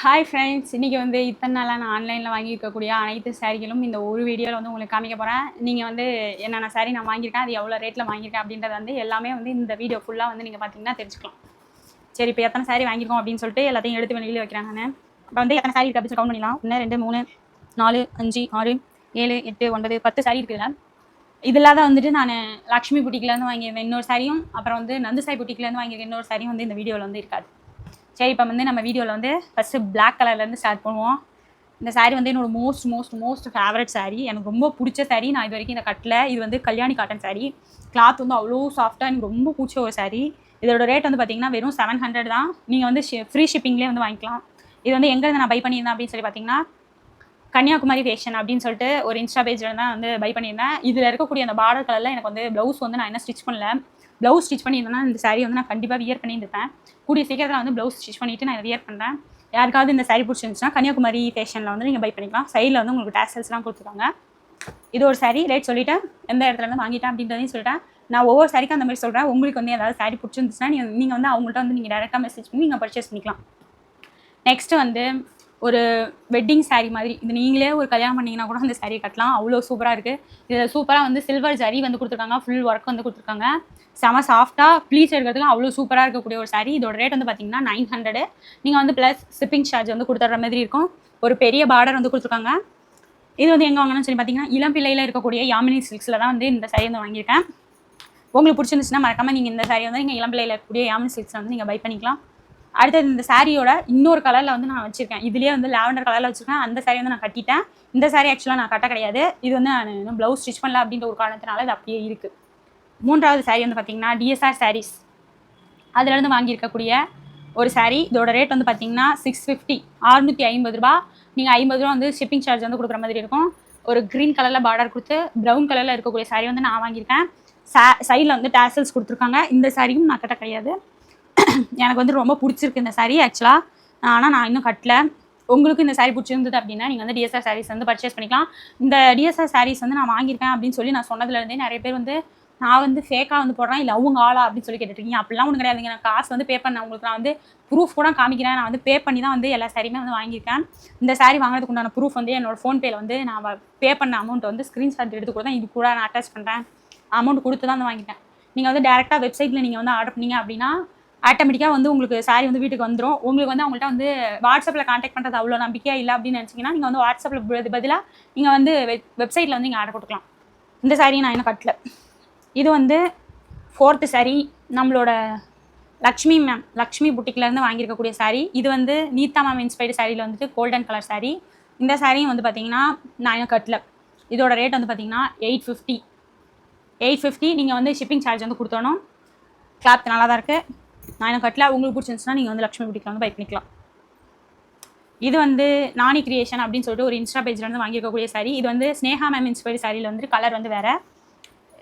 Hi friends இன்றைக்கி வந்து இத்தனை நாளாக நான் ஆன்லைனில் வாங்கியிருக்கக்கூடிய அனைத்து சாரிகளும் இந்த ஒரு வீடியோவில் வந்து உங்களுக்கு காமிக்க போகிறேன் நீங்கள் வந்து என்னென்ன சாரி நான் வாங்கியிருக்கேன் அது எவ்வளோ ரேட்டில் வாங்கியிருக்கேன் அப்படின்றத வந்து எல்லாமே வந்து இந்த வீடியோ ஃபுல்லாக வந்து நீங்கள் பார்த்தீங்கன்னா தெரிஞ்சுக்கலாம். சரி இப்போ எத்தனை சாரி வாங்கியிருக்கோம் அப்படின்னு சொல்லிட்டு எல்லாத்தையும் எடுத்து வெளியில் வைக்கிறேன் நான். இப்போ வந்து எத்தனை சாரி இருக்குது அப்படின்னு கவுண்ட் பண்ணிடலாம். ஒன்று ரெண்டு மூணு நாலு அஞ்சு ஆறு ஏழு எட்டு ஒன்பது பத்து சாரி இருக்குதுல்ல இது இல்லாத வந்துட்டு நான் லக்ஷ்மி புட்டிக்லேருந்து வாங்கியிருந்தேன் இன்னொரு சாரியும் அப்புறம் வந்து நந்துசாய் புட்டிக்லேருந்து வாங்கியிருக்கேன் இன்னொரு சாரியும் வந்து இந்த வீடியோவில் வந்து இருக்காது. சரி இப்போ வந்து நம்ம வீடியோவில் வந்து ஃபஸ்ட்டு பிளாக் கலர்லேருந்து ஸ்டார்ட் பண்ணுவோம். இந்த saree வந்து என்னோட most most most favourite saree எனக்கு ரொம்ப பிடிச்ச சாரீ நான் இது வரைக்கும் இந்த கட்டில் இது வந்து கல்யாணி காட்டன் சாரீ கிளாத் வந்து அவ்வளோ சாஃப்டாக எனக்கு ரொம்ப பிடிச்ச ஒரு சாரீ இதோட ரேட் வந்து பார்த்தீங்கன்னா வெறும் செவன் ஹண்ட்ரட் தான். நீங்கள் வந்து ஃப்ரீ ஷிப்பிங்லேயே வந்து வாங்கிக்கலாம். இது வந்து எங்கேருந்து நான் பை பண்ணியிருந்தேன் அப்படின்னு சொல்லி பார்த்தீங்கன்னா கன்னியாகுமரி ஃபேஷன் அப்படின்னு சொல்லிட்டு ஒரு இன்ஸ்டா பேஜில் தான் வந்து பை பண்ணியிருந்தேன். இதில் இருக்கக்கூடிய அந்த பார்டர் கலரில் எனக்கு வந்து ப்ளவுஸ் வந்து நான் என்ன ஸ்டிச் பண்ணல. ப்ளவுஸ் ஸ்டிச் பண்ணியிருந்தேன்னா இந்த சாரீ வந்து நான் கண்டிப்பாக வியர் பண்ணியிருப்பேன். கூடிய சீக்கிரத்தில் வந்து ப்ளவுஸ் ஸ்டிச் பண்ணிவிட்டு நான் வியர் பண்ணுறேன் யாருக்காவது இந்த சாரீ பிடிச்சிருந்துச்சுன்னா கன்னியாகுமரி ஃபேஷனில் வந்து நீங்கள் பை பண்ணிக்கலாம். சைடில் வந்து உங்களுக்கு டேசல்ஸ்லாம் கொடுத்துருக்காங்க. இது ஒரு சாரீ ரேட் சொல்லிவிட்டேன் எந்த இடத்துல இருந்து வாங்கிட்டேன் அப்படின்றதையும் சொல்லிட்டேன். நான் ஒவ்வொரு சாரிக்கும் அந்த மாதிரி சொல்கிறேன் உங்களுக்கு வந்து ஏதாவது சாரி பிடிச்சிருந்துச்சுன்னா நீங்கள் நீங்கள் வந்து அவங்கள்ட்ட வந்து நீங்கள் டேரெக்டாக மெசேஜ் பண்ணி நீங்கள் பர்ச்சேஸ் பண்ணிக்கலாம். நெக்ஸ்ட்டு வந்து ஒரு வெட்டிங் சாரீ மாதிரி. இது நீங்களே ஒரு கல்யாணம் பண்ணீங்கன்னா கூட அந்த சாரீ கட்டலாம். அவ்வளோ சூப்பராக இருக்குது இதில் சூப்பராக வந்து சில்வர் ஜரி வந்து கொடுத்துருக்காங்க. ஃபுல் ஒர்க் வந்து கொடுத்துருக்காங்க. செம சாஃப்டாக ப்ளீஸ் எடுக்கிறதுக்கு அவ்வளோ சூப்பராக இருக்கக்கூடிய ஒரு சாரீ இதோட ரேட் வந்து பார்த்தீங்கன்னா நைன் ஹண்ட்ரடு நீங்கள் வந்து ப்ளஸ் ஷிப்பிங் சார்ஜ் வந்து கொடுத்துட்ற மாதிரி இருக்கும். ஒரு பெரிய பார்டர் வந்து கொடுத்துருக்காங்க. இது வந்து எங்கே வாங்கணும்னு சொல்லி பார்த்தீங்கன்னா இளம்பிள்ளையில் இருக்கக்கூடிய யாமினி சில்க்ஸில் தான் வந்து இந்த saree வந்து வாங்கியிருக்கேன். உங்களுக்கு பிடிச்சிருந்துச்சுன்னா மறக்காமல் நீங்கள் இந்த saree வந்து நீங்கள் இளம் இருக்கக்கூடிய யாமினி சில்க்ஸில் வந்து நீங்கள் பை பண்ணிக்கலாம். அடுத்தது இந்த சாரியோட இன்னொரு கலரில் வந்து நான் வச்சுருக்கேன். இதுலேயே வந்து லாவெண்டர் கலரில் வச்சுருக்கேன். அந்த saree வந்து நான் கட்டிட்டேன். இந்த சாரி ஆக்சுவலாக நான் கட்ட கிடையாது. இது வந்து நான் இன்னும் ப்ளவுஸ் ஸ்டிச் பண்ணல அப்படின்ற ஒரு காரணத்தினால இது அப்படியே இருக்குது மூன்றாவது சாரி வந்து பார்த்தீங்கன்னா டிஎஸ்ஆர் சாரீஸ் அதுலேருந்து வாங்கியிருக்கக்கூடிய ஒரு saree. இதோட ரேட் வந்து பார்த்தீங்கன்னா சிக்ஸ் ஃபிஃப்டி அறுநூற்றி ஐம்பது ரூபா. நீங்கள் ஐம்பது ரூபா வந்து ஷிப்பிங் சார்ஜ் வந்து கொடுக்குற மாதிரி இருக்கும். ஒரு க்ரீன் கலரில் பார்டர் கொடுத்து ப்ரௌன் கலரில் இருக்கக்கூடிய saree வந்து நான் வாங்கியிருக்கேன். சா சைடில் வந்து டேசல்ஸ் கொடுத்துருக்காங்க. இந்த சாரியும் நான் கட்ட கிடையாது. எனக்கு வந்து ரொம்ப பிடிச்சிருக்கு இந்த saree ஆக்சுவலாக ஆனால் நான் இன்னும் கட்டல. உங்களுக்கு இந்த சாரீ பிடிச்சிருந்தது அப்படின்னா நீங்கள் வந்து டிஎஸ்ஆர் சாரீஸ் வந்து பர்ச்சேஸ் பண்ணிக்கலாம். இந்த டிஎஸ்ஆர் சாரீஸ் வந்து நான் வாங்கியிருக்கேன் அப்படின்னு சொல்லி நான் சொன்னதுலேருந்தே நிறைய பேர் வந்து நான் வந்து ஃபேக்காக வந்து போடுறேன் இல்லை அவங்க ஆளா அப்படின்னு சொல்லி கேட்டுருக்கீங்க அப்படிலாம் ஒன்றும் கிடையாதுங்க. நான் காசு வந்து பே பண்ணேன் உங்களுக்கு நான் வந்து ப்ரூஃப் கூட காமிக்கிறேன். நான் வந்து பே பண்ணி தான் வந்து எல்லா சாரியுமே வந்து வாங்கியிருக்கேன். இந்த சாரி வாங்குறதுக்கு உண்டான ப்ரூஃப் வந்து என்னோட ஃபோன்பேல வந்து நான் பே பண்ண அமௌண்ட் வந்து ஸ்க்ரீன்ஷாட் எடுத்து கூட இது கூட நான் அட்டாச் பண்ணுறேன் அமௌண்ட் கொடுத்து தான் வந்து வாங்கிட்டேன். நீங்கள் வந்து டேரெக்டாக வெப்சைட்டில் நீங்கள் வந்து ஆர்டர் பண்ணீங்க அப்படின்னா ஆட்டோமேட்டிக்காக வந்து உங்களுக்கு சாரி வந்து வீட்டுக்கு வந்துடும் உங்களுக்கு வந்து அவங்கள்ட்ட வந்து வாட்ஸ்அப்பில் காண்டாக்ட் பண்ணுறது அவ்வளோ நம்பிக்கையாக இல்லை அப்படின்னு நினச்சிங்கன்னா நீங்கள் வந்து வாட்ஸ்அப்பில் பதிலாக நீங்கள் வந்து வெப்சைட்டில் வந்து நீங்கள் ஆர்டர் கொடுக்கலாம். இந்த சாரியை நான் இன்னும் கட்டல. இது வந்து ஃபோர்த்து saree. நம்மளோட லக்ஷ்மி மேம் லக்ஷ்மி புட்டிக்லேருந்து வாங்கியிருக்கக்கூடிய saree. இது வந்து நீதா மேம் இன்ஸ்பைர்டு சாரியில் வந்துட்டு கோல்டன் கலர் saree. இந்த சாரியும் வந்து பார்த்தீங்கன்னா நான் இன்னும் கட்டல. இதோட ரேட் வந்து பார்த்தீங்கன்னா எயிட் ஃபிஃப்டி எயிட் ஃபிஃப்டி நீங்கள் வந்து ஷிப்பிங் சார்ஜ் வந்து கொடுத்தோணும். கிளாத் நல்லா தான் இருக்குது நான் இன்னும் கட்டல உங்களுக்கு பிடிச்சிருந்துச்சுன்னா நீங்கள் வந்து லக்ஷ்மி பிடிக்கலாம் வந்து பை பண்ணிக்கலாம். இது வந்து நானி கிரியேஷன் அப்படின்னு சொல்லிட்டு ஒரு இன்ஸ்டா பேஜில் வந்து வாங்கியிருக்கக்கூடிய சாரி இது வந்து ஸ்னேகா மேம் இன்ஸ்பைர்டு சாரியில் வந்து கலர் வந்து வேறு.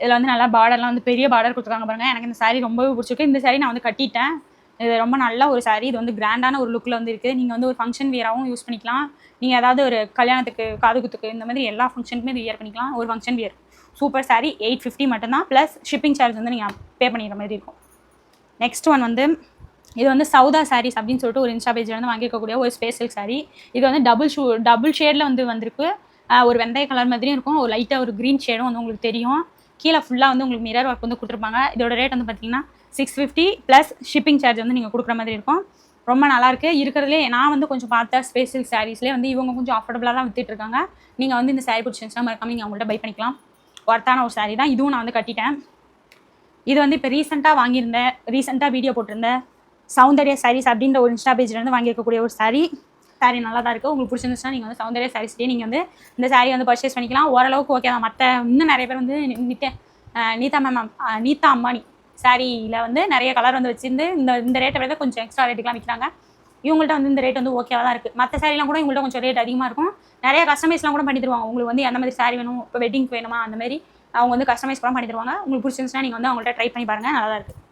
இதில் வந்து நல்லா பார்டர்லாம் வந்து பெரிய பார்டர் கொடுத்துருக்காங்க பாருங்கள் எனக்கு இந்த சாரி ரொம்பவே பிடிச்சிருக்கு. இந்த சாரி நான் வந்து கட்டிட்டேன். இது ரொம்ப நல்ல ஒரு சாரி இது வந்து கிராண்டான ஒரு லுக்கில் வந்து இருக்குது நீங்கள் வந்து ஒரு ஃபங்க்ஷன் வியராகவும் யூஸ் பண்ணிக்கலாம். நீங்கள் ஏதாவது ஒரு கல்யாணத்துக்கு காதுகுத்துக்கு இந்த மாதிரி எல்லா ஃபங்க்ஷனுக்குமே இது வியர் பண்ணிக்கலாம். ஒரு function wear super saree eight fifty மட்டும்தான். ப்ளஸ் ஷிப்பிங் சார்ஜ் வந்து நீங்கள் பே பண்ணிடுற மாதிரி இருக்கும். நெக்ஸ்ட் ஒன் வந்து இது வந்து சவுதா சாரீஸ் அப்படின்னு சொல்லிட்டு ஒரு இன்ஸ்டா பேஜில் வந்து வாங்கியிருக்கக்கூடிய ஒரு ஸ்பேஷல் சாரீ இது வந்து டபுள் ஷூ டபுள் ஷேடில் வந்து வந்திருக்கு. ஒரு வெந்தய கலர் மாதிரியும் இருக்கும். ஒரு லைட்டாக ஒரு க்ரீன் ஷேடும் வந்து உங்களுக்கு தெரியும். கீழே ஃபுல்லாக வந்து உங்களுக்கு மிரர் ஒர்க் வந்து கொடுத்துருப்பாங்க. இதோட ரேட் வந்து பார்த்தீங்கன்னா six fifty plus shipping charge வந்து நீங்கள் கொடுக்குற மாதிரி இருக்கும். ரொம்ப நல்லாயிருக்கு இருக்கிறதுலே நான் வந்து கொஞ்சம் பார்த்த ஸ்பேஷல் சாரீஸ்லேயே வந்து இவங்க கொஞ்சம் அஃபோர்டபுளாக தான் வித்துட்ருக்காங்க நீங்கள் வந்து இந்த சாரீ பிடிச்சிருந்துச்சுன்னா மறக்காம நீங்கள் அவங்கள்ட்ட பை பண்ணிக்கலாம். ஒர்த்தான ஒரு சாரீ தான். இதுவும் நான் வந்து கட்டிட்டேன். இது வந்து இப்போ ரீசெண்டாக வாங்கியிருந்தேன். ரீசெண்டாக வீடியோ போட்டிருந்தேன். சௌந்தர்யா சாரீஸ் அப்படின்ற ஒரு இன்ஸ்டா பேஜ்லேருந்து வாங்கியிருக்கக்கூடிய ஒரு saree. saree நல்லா தான் இருக்குது உங்களுக்கு பிடிச்சிருந்துச்சுன்னா நீங்கள் வந்து சௌந்தர்யா சாரீஸ்லேயே நீங்கள் வந்து இந்த saree வந்து பர்ச்சேஸ் பண்ணிக்கலாம். ஓரளவுக்கு ஓகே தான். மற்ற இன்னும் நிறைய பேர் வந்து நித்த நீதா மேம் நீதா அம்பானி சாரியில் வந்து நிறைய கலர் வந்து வச்சிருந்து இந்த இந்த ரேட்டை விட கொஞ்சம் எக்ஸ்ட்ரா ரேட்டுக்குலாம் விற்கிறாங்க இவங்கள்ட்ட வந்து இந்த ரேட் வந்து ஓகேவாக தான் இருக்குது மற்ற சாரிலாம் கூட இவங்கள்ட்ட கொஞ்சம் ரேட் அதிகமாக இருக்கும். நிறைய கஸ்டமைஸ்லாம் கூட பண்ணி தருவாங்க. உங்களுக்கு வந்து எந்த மாதிரி சாரி வேணும்? இப்போ வெட்டிங்க்கு வேணுமா? அந்த மாதிரி. அவங்க வந்து கஸ்டமைஸ் கூட பண்ணி தருவாங்க. உங்களுக்கு பிடிச்சிருந்துச்சுன்னா நீங்கள் வந்து அவங்கள்ட்ட ட்ரை பண்ணி பாருங்கள் நல்லா இருக்குது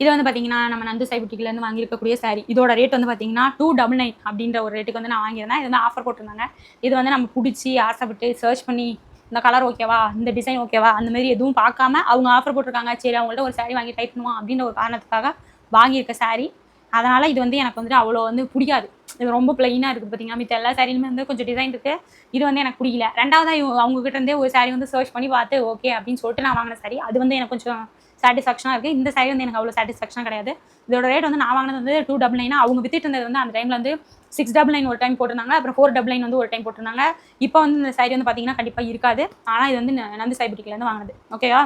இது வந்து பார்த்தீங்கன்னா நம்ம நந்து சாய் புட்டிக்கிலேருந்து வாங்கியிருக்கக்கூடிய சாரி இதோட ரேட் வந்து பார்த்தீங்கன்னா டூ டபுள் நைன் அப்படின்ற ஒரு ரேட்டுக்கு வந்து நான் வாங்கியிருந்தேன். இது வந்து ஆஃபர் போட்டிருந்தாங்க. இது வந்து நம்ம பிடிச்சி ஆசைப்பட்டு சர்ச் பண்ணி இந்த கலர் ஓகேவா இந்த டிசைன் ஓகேவா அந்த மாதிரி எதுவும் பார்க்காம அவங்க ஆஃபர் போட்டிருக்காங்க. சரி அவங்கள்ட்ட ஒரு சாரி வாங்கி டைப் பண்ணுவோம் அப்படின்ற ஒரு காரணத்துக்காக வாங்கியிருக்க சாரி அதனால் இது வந்து எனக்கு வந்துட்டு அவ்வளோ வந்து பிடிக்காது. இது ரொம்ப பிளெயினாக இருக்குது பார்த்தீங்கன்னா மித்த எல்லா சாரிலுமே வந்து கொஞ்சம் டிசைன் இருக்குது இது வந்து எனக்கு பிடிக்கல. ரெண்டாவதாக இவங்க அவங்க இருந்தே ஒரு சாரி வந்து சர்ச் பண்ணி பார்த்து ஓகே அப்படின்னு சொல்லிட்டு நான் வாங்கின சாரி அது வந்து எனக்கு கொஞ்சம் சாட்டிஸ்ஃபேக்ஷனாக இருக்குது இந்த சாரி வந்து எனக்கு அவ்வளோ சாட்டிஸ்ஃபேக்ஷன் கிடையாது. இதோட ரேட் வந்து நான் வாங்கினது வந்து டூ டபுள் நைனா அவங்க வித்துட்டு இருந்தது வந்து அந்த டைமில் வந்து சிக்ஸ் டபுள் நைன் ஒரு டைம் போட்டிருந்தாங்க. அப்புறம் ஃபோர் டபுள் நைன் வந்து ஒரு டைம் போட்டிருந்தாங்க. இப்போ வந்து இந்த சாரி வந்து பார்த்தீங்கன்னா கண்டிப்பாக இருக்காது. ஆனால் இது வந்து ந- நந்து சைபுட்டிக்லேருந்து வாங்கினது. ஓகேவா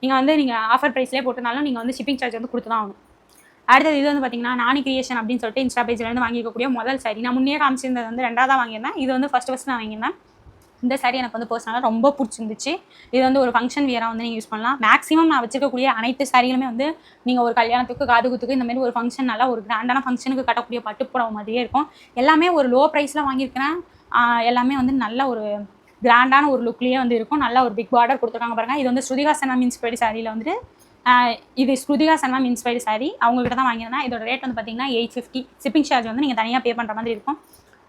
நீங்கள் வந்து நீங்கள் ஆஃபர் ப்ரைஸ்லேயே போட்டனாலும் நீங்கள் வந்து ஷிப்பிங் சார்ஜ் வந்து கொடுத்து தான் ஆகணும். அடுத்தது இது வந்து பார்த்தீங்கன்னா நானி கிரியேஷன் அப்படின்னு சொல்லிட்டு இன்ஸ்டா பேஜ்லேருந்து வாங்கிக்கக்கூடிய முதல் saree. நான் முன்னே காமிச்சிருந்தது வந்து ரெண்டாவது வாங்கியிருந்தேன். இது வந்து ஃபஸ்ட் ஃபஸ்ட் நான் வாங்கியிருந்தேன். இந்த சாரி எனக்கு வந்து பர்சனலாக ரொம்ப பிடிச்சிருந்துச்சு. இது வந்து ஒரு ஃபங்க்ஷன் வியராக வந்து நீங்கள் யூஸ் பண்ணலாம். மேக்ஸிமம் நான் வச்சிருக்கக்கூடிய அனைத்து சாரிகளுமே வந்து நீங்கள் ஒரு கல்யாணத்துக்கு காது குத்துக்கு இந்த மாதிரி ஒரு ஃபங்க்ஷன் நல்லா ஒரு கிராண்டான ஃபங்க்ஷனுக்கு கட்டக்கூடிய பட்டுப்புடவை மாதிரியே இருக்கும். எல்லாமே ஒரு லோ ப்ரைஸில் வாங்கியிருக்கிறேன் எல்லாமே வந்து நல்ல ஒரு கிராண்டான ஒரு லுக்லேயே வந்து இருக்கும். நல்ல ஒரு பிக் பார்டர் கொடுத்துருக்காங்க பாருங்கள் இது வந்து ஸ்ருதிகாசனா மீன்ஸ் பேடி சாரியில் வந்துட்டு இது ஸ்ருதிகா சன்மம் இன்ஸ்பைர்டு சாரி அவங்ககிட்ட தான் வாங்கியிருந்தேன். இதோட ரேட் வந்து பார்த்தீங்கன்னா எயிட் ஃபிஃப்டி ஷிப்பிங் சார்ஜ் வந்து நீங்கள் தனியாக பே பண்ணுற மாதிரி இருக்கும்.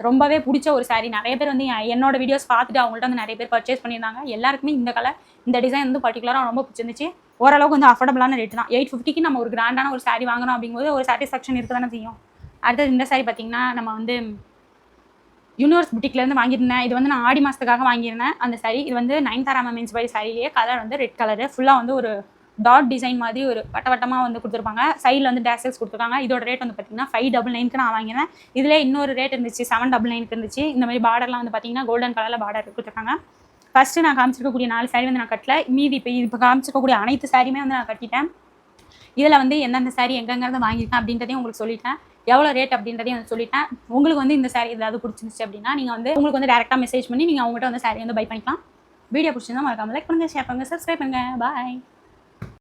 ரொம்பவே பிடிச்ச ஒரு சாரீ நிறைய பேர் வந்து என்னோட வீடியோஸ் பார்த்துட்டு அவங்கள்ட்ட வந்து நிறைய பேர் பர்ச்சேஸ் பண்ணியிருந்தாங்க. எல்லாருக்குமே இந்த கலர் இந்த டிசைன் வந்து பர்டிகுலராக ரொம்ப பிடிச்சிருந்துச்சு. ஓரளவுக்கு வந்து அஃபோர்டபுளான ரேட் தான். எயிட் ஃபிஃப்டிக்கு நம்ம ஒரு கிராண்டான ஒரு சாரீ வாங்கணும் அப்படிங்கும்போது ஒரு சாட்டிஸ்ஃபேக்ஷன் இருக்க தானே செய்யும். அடுத்தது இந்த saree பார்த்தீங்கன்னா நம்ம வந்து யூனிவர்ஸ் புட்டிக்லேருந்து வாங்கியிருந்தேன். இது வந்து நான் ஆடி மாதத்துக்காக வாங்கியிருந்தேன். அந்த saree இது வந்து நயன்தாரா மேம் மீன்ஸ் பை சாரிலேயே கலர் வந்து ரெட் கலரு ஃபுல்லாக வந்து ஒரு டாட் டிசைன் மாதிரி ஒரு வட்ட வட்டமாக வந்து கொடுத்துருப்பாங்க. சைடில் வந்து டேசல்ஸ் கொடுத்துருக்காங்க. இதோட ரேட் வந்து பார்த்தீங்கன்னா ஃபைவ் டபுள் நைனுக்கு நான் வாங்கினேன். இதில் இன்னொரு ரேட் இருந்துச்சு செவன் டபுள் நைனுக்கு இருந்துச்சு. இந்த மாதிரி பார்டர்லாம் வந்து பார்த்தீங்கன்னா கோல்டன் கலரில் பார்டர் கொடுத்துருக்காங்க. ஃபஸ்ட்டு நான் காமிச்சிருக்கக்கூடிய நாலு சாரீ வந்து நான் கட்டல. மீதி இப்போ இப்போ காமிச்சிருக்கக்கூடிய அனைத்து சாரியுமே வந்து நான் கட்டிட்டேன். இதில் வந்து எந்தெந்த சாரீ எங்கெங்கிறது வாங்கியிருக்கேன் அப்படின்றதையும் உங்களுக்கு சொல்லிட்டேன். எவ்வளோ ரேட் அப்படின்றதையும் வந்து சொல்லிட்டேன். உங்களுக்கு வந்து இந்த சாரீ ஏதாவது பிடிச்சிருந்துச்சு அப்படின்னா நீங்கள் வந்து உங்களுக்கு வந்து டேரெக்டாக மெசேஜ் பண்ணி நீங்கள் அவங்ககிட்ட வந்து சாரீ வந்து பை பண்ணிக்கலாம். வீடியோ பிடிச்சிருந்தா மறக்காமல் லைக் பண்ணுங்கள் ஷேர் பண்ணுங்கள் சப்ஸ்கிரைப் பண்ணுங்கள் பாய்